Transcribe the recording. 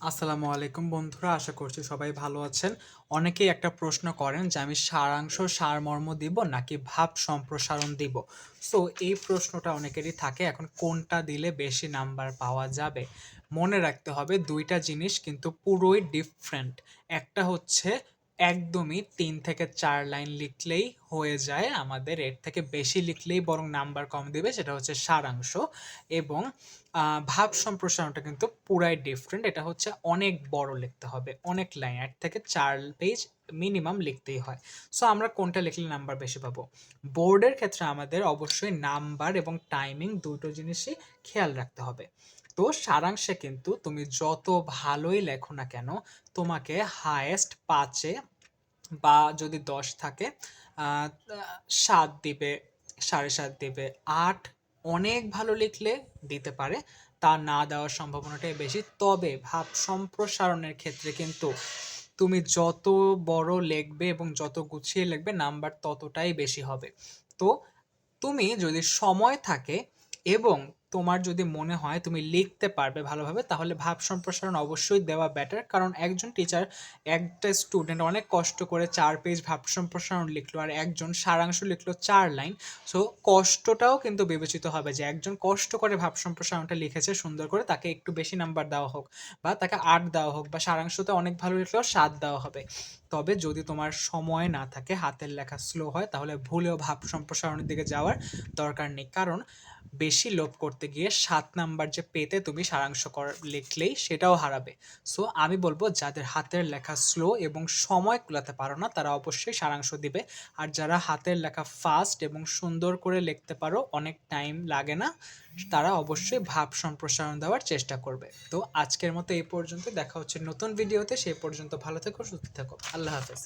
আসসালামু আলাইকুম বন্ধুরা, আশা করছি সবাই ভালো আছেন। অনেকেই একটা প্রশ্ন করেন যে, আমি সারাংশ সারমর্ম দিব নাকি ভাব সম্প্রসারণ দিব? সো এই প্রশ্নটা অনেকেরই থাকে, এখন কোনটা দিলে বেশি নাম্বার পাওয়া যাবে? মনে রাখতে হবে দুইটা জিনিস কিন্তু পুরোই ডিফারেন্ট একটা হচ্ছে একদমই তিন থেকে চার লাইন লিখলেই হয়ে যায়। আমাদের এর থেকে বেশি লিখলেই বরং নাম্বার কম দেবে, সেটা হচ্ছে সারাংশ। এবং ভাব সম্প্রসারণটা কিন্তু পুরাই ডিফারেন্ট এটা হচ্ছে অনেক বড় লিখতে হবে, অনেক লাইন, এক থেকে চার পেজ মিনিমাম লিখতেই হয়। সো আমরা কোনটা লিখলে নাম্বার বেশি পাবো? বোর্ডের ক্ষেত্রে আমাদের অবশ্যই নাম্বার এবং টাইমিং দুটো জিনিসই খেয়াল রাখতে হবে। তো, সারাংশে কিন্তু তুমি যত ভালোই লেখো না কেন, তোমাকে হায়েস্ট পাঁচে বা যদি দশ থাকে সাত দিবে, সাড়ে সাত দিবে, আট অনেক ভালো লিখলে দিতে পারে। তা না দেওয়ার সম্ভাবনাটাই বেশি। তবে ভাব সম্প্রসারণের ক্ষেত্রে কিন্তু তুমি যত বড় লিখবে এবং যত গুছিয়ে লিখবে নাম্বার ততটাই বেশি হবে। তো তুমি যদি সময় থাকে এবং তোমার যদি মনে হয় তুমি লিখতে পারবে ভালোভাবে, তাহলে ভাব সম্প্রসারণ অবশ্যই দেওয়া বেটার কারণ একজন টিচার একটা স্টুডেন্ট অনেক কষ্ট করে চার পেজ ভাব সম্প্রসারণ লিখলো আর একজন সারাংশ লিখলো চার লাইন সো কষ্টটাও কিন্তু বিবেচিত হবে যে একজন কষ্ট করে ভাব সম্প্রসারণটা লিখেছে সুন্দর করে তাকে একটু বেশি নাম্বার দেওয়া হোক বা তাকে আট দেওয়া হোক বা সারাংশতে অনেক ভালো লিখলেও সাত দেওয়া হবে। তবে যদি তোমার সময় না থাকে, হাতের লেখা স্লো হয়, তাহলে ভুলেও ভাব সম্প্রসারণের দিকে যাওয়ার দরকার নেই, কারণ বেশি লোভ করতে গিয়ে সাত নাম্বার যে পেতে তুমি সারাংশ কর, লিখলেই সেটাও হারাবে। সো আমি বলব যাদের হাতের লেখা স্লো এবং সময় কুলাতে পারো না, তারা অবশ্যই সারাংশ দিবে। আর যারা হাতের লেখা ফাস্ট এবং সুন্দর করে লিখতে পারো, অনেক টাইম লাগে না, তারা অবশ্যই ভাব সম্প্রসারণ দেওয়ার চেষ্টা করবে। তো, আজকের মতো এই পর্যন্ত দেখা হচ্ছে নতুন ভিডিওতে সেই পর্যন্ত ভালো থেকো, সুস্থ থেকো। আল্লাহ হাফেজ।